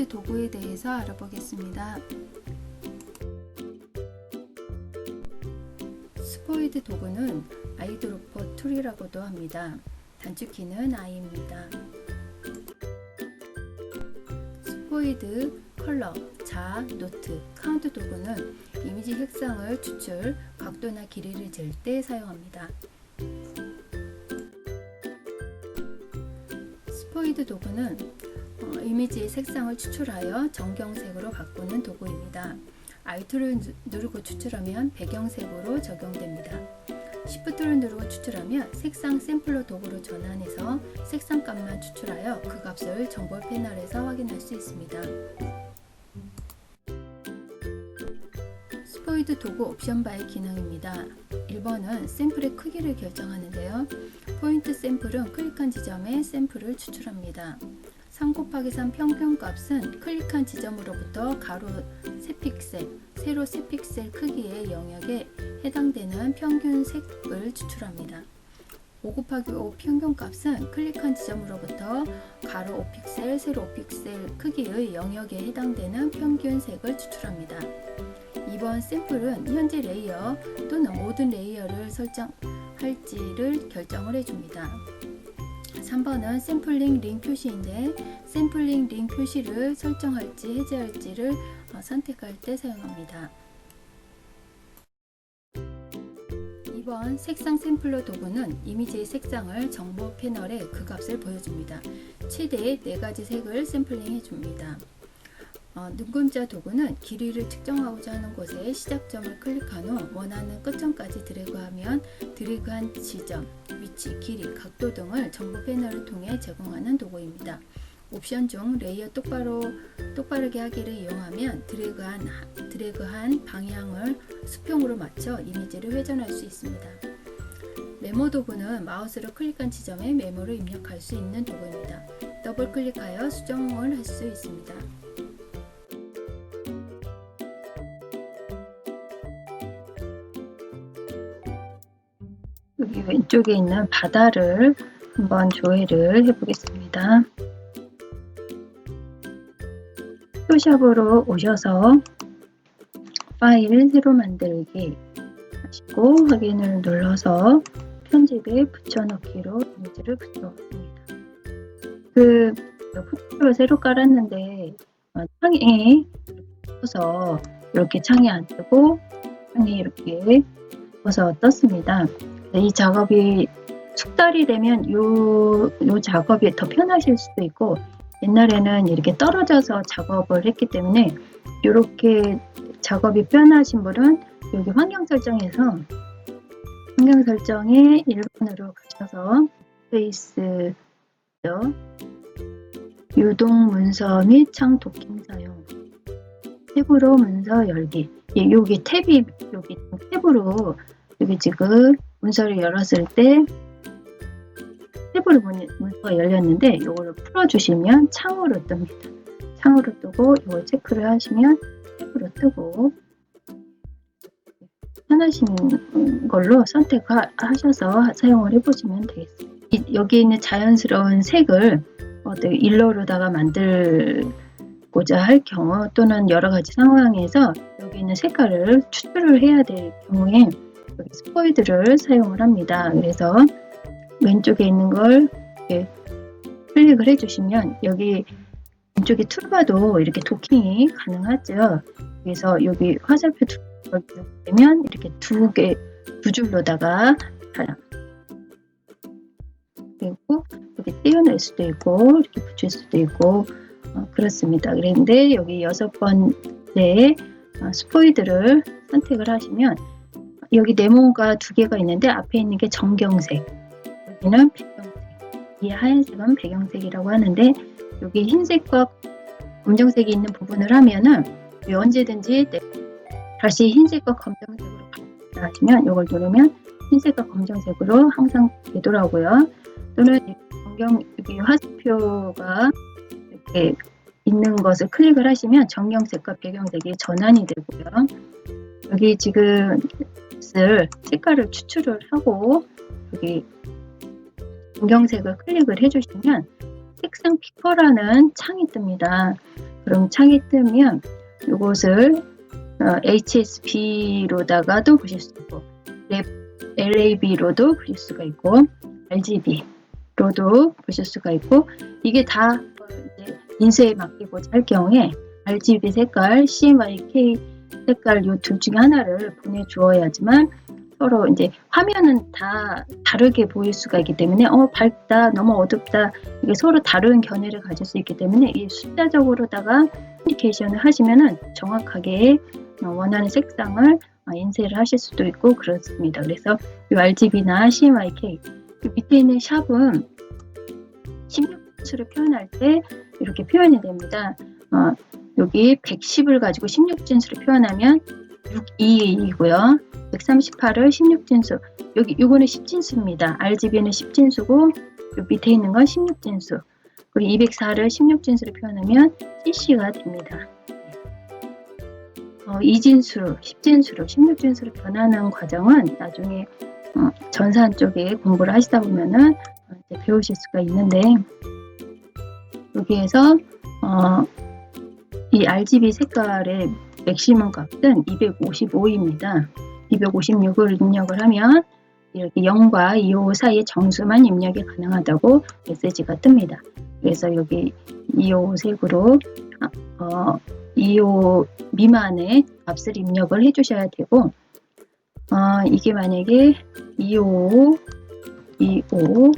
스포이드 도구에 대해서 알아보겠습니다. 스포이드 도구는 아이드로퍼 툴이라고도 합니다. 단축키는 I입니다. 스포이드, 컬러, 자, 노트, 카운트 도구는 이미지 색상을 추출, 각도나 길이를 잴 때 사용합니다. 스포이드 도구는 어, 이미지의 색상을 추출하여 정경색으로 바꾸는 도구입니다. Alt를 누- 누르고 추출하면 배경색으로 적용됩니다. Shift를 누르고 추출하면 색상 샘플러 도구로 전환해서 색상 값만 추출하여 그 값을 정보 패널에서 확인할 수 있습니다. 스포이드 도구 옵션 바의 기능입니다. 1번은 샘플의 크기를 결정하는데요. 포인트 샘플은 클릭한 지점에 샘플을 추출합니다. 3 곱하기 3 평균 값은 클릭한 지점으로부터 가로 3픽셀, 세로 3픽셀 크기의 영역에 해당되는 평균 색을 추출합니다. 5 곱하기 5 평균 값은 클릭한 지점으로부터 가로 5픽셀, 세로 5픽셀 크기의 영역에 해당되는 평균 색을 추출합니다. 2번 샘플은 현재 레이어 또는 모든 레이어를 설정할지를 결정을 해줍니다. 3번은 샘플링 링 표시인데 샘플링 링 표시를 설정할지 해제할지를 어, 선택할 때 사용합니다. 2번 색상 샘플러 도구는 이미지의 색상을 정보 패널에 그 값을 보여줍니다. 최대 4가지 색을 샘플링 해줍니다. 어, 눈금자 도구는 길이를 측정하고자 하는 곳에 시작점을 클릭한 후 원하는 끝점까지 드래그하면 드래그한 지점, 위치, 길이, 각도 등을 정보 패널을 통해 제공하는 도구입니다. 옵션 중 레이어 똑바로 똑바르게 하기를 이용하면 드래그한 드래그한 방향을 수평으로 맞춰 이미지를 회전할 수 있습니다. 메모 도구는 마우스로 클릭한 지점에 메모를 입력할 수 있는 도구입니다. 더블 클릭하여 수정을 할 수 있습니다. 여기 왼쪽에 있는 바다를 한번 조회를 해보겠습니다. 포토샵으로 오셔서 파일 새로 만들기 하시고 확인을 눌러서 편집에 붙여넣기로 이미지를 붙여봤습니다. 그 포토를 새로 깔았는데 어, 창에 떠서 이렇게 창이 안 뜨고 창이 이렇게 떠서 떴습니다. 네, 이 작업이 숙달이 되면 요, 요 작업이 더 편하실 수도 있고 옛날에는 이렇게 떨어져서 작업을 했기 때문에 이렇게 작업이 편하신 분은 여기 환경 설정에서 환경 설정에 1번으로 가셔서 스페이스 유동 문서 및창 도킹 사용 탭으로 문서 열기. 예, 여기 탭이 여기 탭으로 여기 지금 문서를 열었을 때 탭으로 문- 문서가 열렸는데 이거를 풀어주시면 창으로 뜹니다. 창으로 뜨고 이걸 체크를 하시면 탭으로 뜨고 편하신 걸로 선택하셔서 사용을 해보시면 되겠습니다. 이- 여기 있는 자연스러운 색을 어떤 일러로다가 만들고자 할 경우 또는 여러 가지 상황에서 여기 있는 색깔을 추출을 해야 될 경우에 스포이드를 사용을 합니다. 그래서 왼쪽에 있는 걸 이렇게 클릭을 해주시면 여기 왼쪽에 툴바도 이렇게 도킹이 가능하죠. 그래서 여기 화살표 툴을 되면 이렇게 두 개, 두 줄로다가 하나. 그리고 여기 띄어낼 수도 있고 이렇게 붙일 수도 있고 어, 그렇습니다. 그런데 여기 여섯 번째 어, 스포이드를 선택을 하시면 여기 네모가 두 개가 있는데 앞에 있는 게 정경색. 여기는 배경색. 이 하얀색은 배경색이라고 하는데 여기 흰색과 검정색이 있는 부분을 하면은 언제든지 네- 다시 흰색과 검정색으로 하시면 이걸 누르면 흰색과 검정색으로 항상 되더라고요. 또는 이 정경 여기 화살표가 이렇게 있는 것을 클릭을 하시면 정경색과 배경색이 전환이 되고요. 여기 지금 을 색깔을 추출을 하고 여기 정경색을 클릭을 해주시면 색상 피커라는 창이 뜹니다. 그럼 창이 뜨면 이것을 HSB로다가도 보실 수 있고 LAB로도 보실 수가 있고 RGB로도 보실 수가 있고 이게 다 인쇄에 맡기고자 할 경우에 RGB 색깔, CMYK 색깔 이 둘 중에 하나를 보내주어야지만 서로 이제 화면은 다 다르게 보일 수가 있기 때문에 어 밝다 너무 어둡다 이게 서로 다른 견해를 가질 수 있기 때문에 이 숫자적으로다가 커뮤니케이션을 하시면은 정확하게 어, 원하는 색상을 어, 인쇄를 하실 수도 있고 그렇습니다. 그래서 이 RGB나 CMYK 그 밑에 있는 샵은 16진수를 표현할 때 이렇게 표현이 됩니다. 어, 여기 110을 가지고 16진수를 표현하면 622이고요. 138을 16진수. 여기 이거는 10진수입니다. RGB는 10진수고 요 밑에 있는 건 16진수. 그리고 204를 16진수로 표현하면 CC가 됩니다. 어, 2진수, 10진수로 16진수로 변하는 과정은 나중에 어, 전산 쪽에 공부를 하시다 보면은 배우실 수가 있는데 여기에서 어, 이 RGB 색깔의 맥시멈 값은 255입니다. 256을 입력을 하면 이렇게 0과 255 사이의 정수만 입력이 가능하다고 메시지가 뜹니다. 그래서 여기 255 색으로 어, 255 미만의 값을 입력을 해주셔야 되고 어, 이게 만약에 255, 25,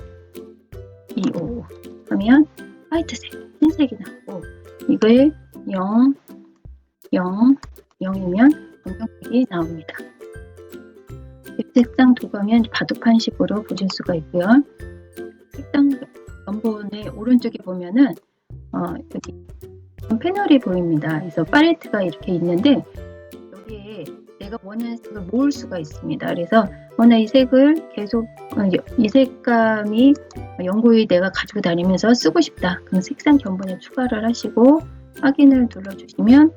25 하면 화이트색, 흰색이 나오고 이거에 0, 0, 0이면 검정색이 나옵니다. 색상 도가면 바둑판식으로 보실 수가 있고요. 색상 연본의 오른쪽에 보면은 어, 여기 패널이 보입니다. 그래서 팔레트가 이렇게 있는데 여기에 내가 원하는 색을 모을 수가 있습니다. 그래서 오늘 이 색을 계속 어, 이 색감이 연구에 내가 가지고 다니면서 쓰고 싶다. 그럼 색상 견본에 추가를 하시고 확인을 눌러주시면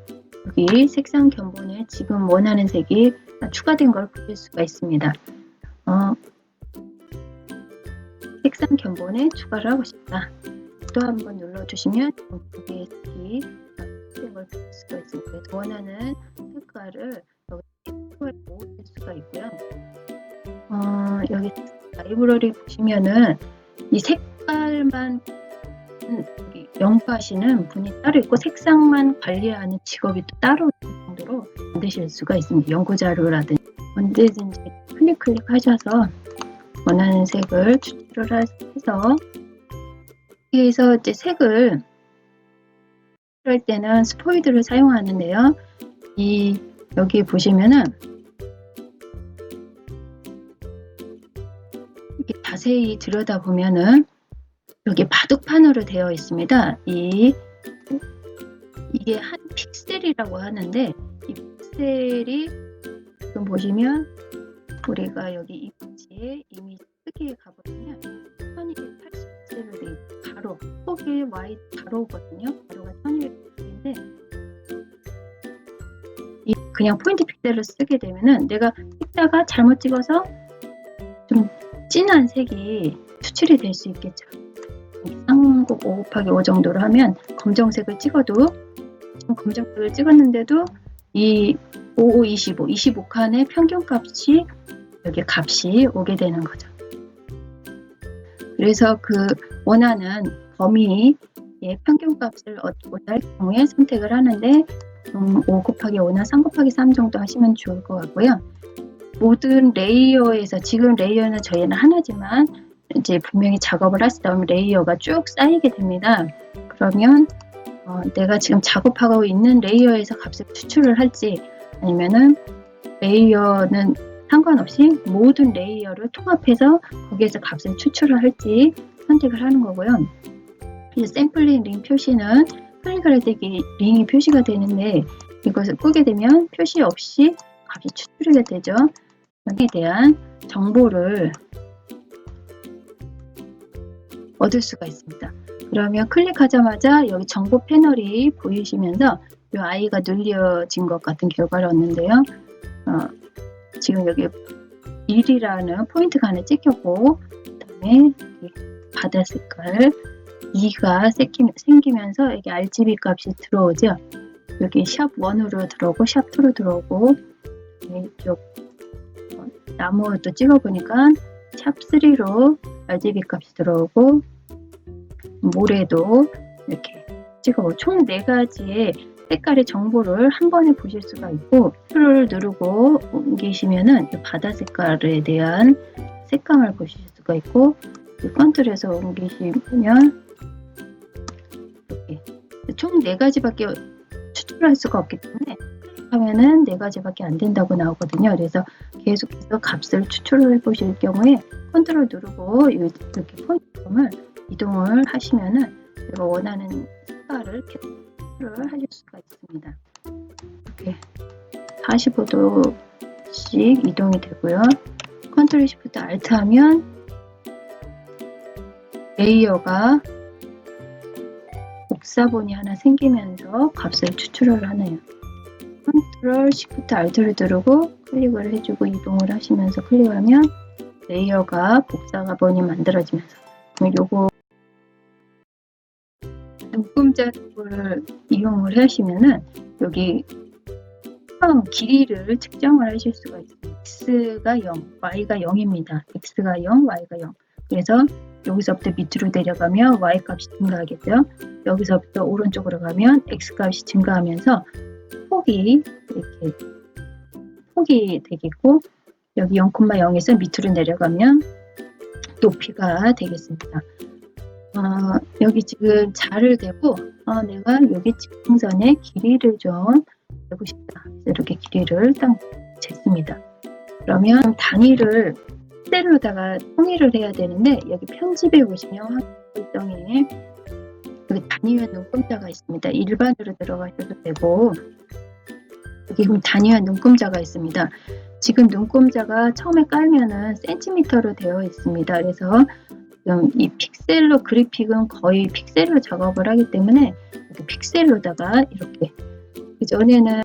여기 색상 견본에 지금 원하는 색이 추가된 걸 보실 수가 있습니다. 어, 색상 견본에 추가를 하고 싶다. 또 한 번 눌러주시면 여기에 색이 걸 보실 수가 있습니다. 원하는 색깔을 여기 모을 수가 있고요. 어, 여기 라이브러리 보시면은 이 색깔만 연구하시는 분이 따로 있고 색상만 관리하는 직업이 또 따로 있는 정도로 만드실 수가 있습니다. 연구 자료라든지 언제든지 클릭 클릭하셔서 원하는 색을 추출을 해서 여기에서 이제 색을 할 때는 스포이드를 사용하는데요. 이 여기 보시면은 이렇게 자세히 들여다 보면은 여기 바둑판으로 되어 있습니다. 이 이게 한 픽셀이라고 하는데 이 픽셀이 지금 보시면 우리가 여기 이 위치에 이미 크기에 가보면 1280픽셀로 돼 있고 가로 폭이 Y 가로거든요. 가로가 1280인데 이 그냥 포인트 픽셀을 쓰게 되면은 내가 찍다가 잘못 찍어서 좀 진한 색이 추출이 될 수 있겠죠. 쌍곡 5 곱하기 5 정도로 하면 검정색을 찍어도 검정색을 찍었는데도 이 55, 25, 25칸의 평균값이 여기 값이 오게 되는 거죠. 그래서 그 원하는 범위의 평균값을 얻고자 할 경우에 선택을 하는데 음, 5 곱하기 5나 3 곱하기 3 정도 하시면 좋을 것 같고요. 모든 레이어에서 지금 레이어는 저희는 하나지만 이제 분명히 작업을 하시다 보면 레이어가 쭉 쌓이게 됩니다. 그러면 어, 내가 지금 작업하고 있는 레이어에서 값을 추출을 할지 아니면은 레이어는 상관없이 모든 레이어를 통합해서 거기에서 값을 추출을 할지 선택을 하는 거고요. 그래서 샘플링 링 표시는 클릭을 할 때 링이 표시가 되는데 이것을 끄게 되면 표시 없이 값이 추출이 되죠. 여기에 대한 정보를 얻을 수가 있습니다. 그러면 클릭하자마자 여기 정보 패널이 보이시면서 이 아이가 눌려진 것 같은 결과를 얻는데요. 어, 지금 여기 1이라는 포인트가 하나 찍혔고 그다음에 바다 색깔 2가 생기면서 여기 RGB 값이 들어오죠. 여기 샵 1으로 들어오고 샵 2로 들어오고 이쪽 어, 나무 또 찍어보니까 샵 3로 RGB 값이 들어오고 모래도 이렇게 찍어보고 총 4가지의 색깔의 정보를 한 번에 보실 수가 있고 표를 누르고 옮기시면은 이 바다 색깔에 대한 색감을 보실 수가 있고 이 컨트롤에서 옮기시면 총 4가지밖에 추출할 수가 없기 때문에 클릭하면은 4가지밖에 안 된다고 나오거든요. 그래서 계속해서 값을 추출해 보실 경우에 컨트롤 누르고 이렇게 포인트점을 이동을 하시면은 내가 원하는 색깔을 를 하실 수가 있습니다. 이렇게 45도씩 이동이 되고요. 컨트롤 시프트 알트 하면 레이어가 복사본이 하나 생기면서 값을 추출을 하네요. 컨트롤 시프트 알트를 누르고 클릭을 해주고 이동을 하시면서 클릭하면 레이어가 복사본이 만들어지면서 요거 눈금자를 이용을 하시면은 여기 형 길이를 측정을 하실 수가 있어요. x가 0, y가 0입니다. x가 0, y가 0. 그래서 여기서부터 밑으로 내려가면 y 값이 증가하겠죠. 여기서부터 오른쪽으로 가면 x 값이 증가하면서 폭이 이렇게 폭이 되겠고 여기 0,0에서 밑으로 내려가면 높이가 되겠습니다. 어, 여기 지금 자를 대고 어, 내가 여기 직경선의 길이를 좀 재고 싶다. 이렇게 길이를 딱 쟀습니다. 그러면 단위를 셀로다가 통일을 해야 되는데 여기 편집에 보시면 일정에 여기 단위와 눈금자가 있습니다. 일반으로 들어가셔도 되고 여기 그럼 단위와 눈금자가 있습니다. 지금 눈금자가 처음에 깔면은 센티미터로 되어 있습니다. 그래서 이 픽셀로 그래픽은 거의 픽셀로 작업을 하기 때문에 이렇게 픽셀로다가 이렇게 그 전에는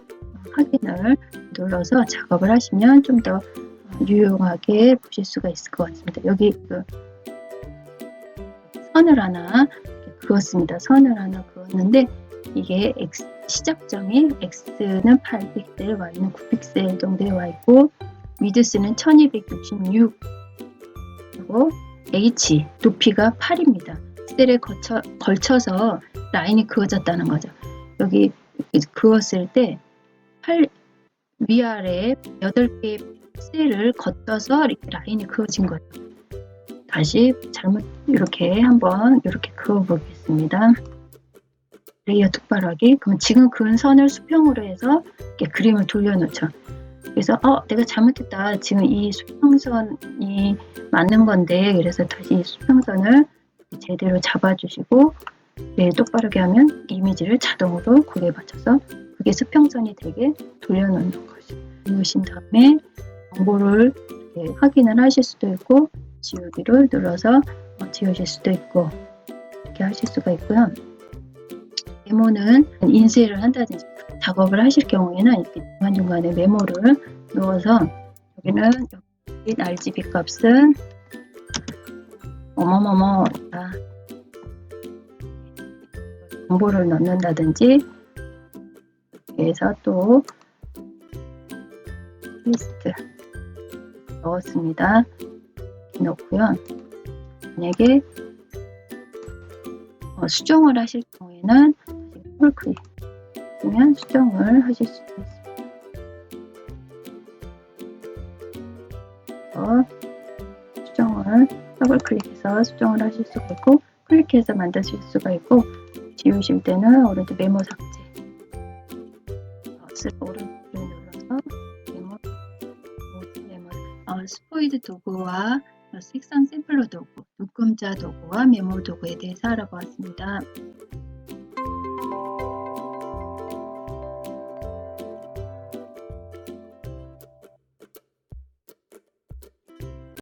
확인을 눌러서 작업을 하시면 좀 더 유용하게 보실 수가 있을 것 같습니다. 여기 그 선을 하나 그었습니다. 선을 하나 그었는데 이게 X, 시작점이 X는 8픽셀, Y는 9픽셀 정도에 와 있고 위드스는 1266 그리고 H 높이가 8입니다. 셀에 거쳐, 걸쳐서 라인이 그어졌다는 거죠. 여기 그었을 때 8, 위아래 8개의 셀을 이렇게 라인이 그어진 거죠. 다시 잘못 이렇게 한번 이렇게 그어 보겠습니다. 레이어 뚝바라기. 그럼 지금 그은 선을 수평으로 해서 이렇게 그림을 돌려놓죠. 그래서 어 내가 잘못했다. 지금 이 수평선이 맞는 건데 그래서 다시 수평선을 제대로 잡아주시고 네, 똑바르게 하면 이미지를 자동으로 거기에 맞춰서 그게 수평선이 되게 돌려놓는 거죠. 누르신 다음에 정보를 네, 확인을 하실 수도 있고 지우기를 눌러서 어, 지우실 수도 있고 이렇게 하실 수가 있고요. 메모는 인쇄를 한다든지 작업을 하실 경우에는 이렇게 중간중간에 메모를 넣어서 여기는 여기 RGB 값은 어머머머 다 정보를 넣는다든지 그래서 또 리스트 넣었습니다. 넣고요. 만약에 어, 수정을 하실 경우에는 홀 클릭 있으면 수정을 하실 수도 있습니다. 어, 수정을 더블 클릭해서 수정을 하실 수가 있고 클릭해서 만드실 수가 있고 지우실 때는 오른쪽 메모 삭제 어, 오른쪽을 눌러서 메모 메모 어, 스포이드 도구와 색상 샘플러 도구, 눈금자 도구와 메모 도구에 대해서 알아보았습니다.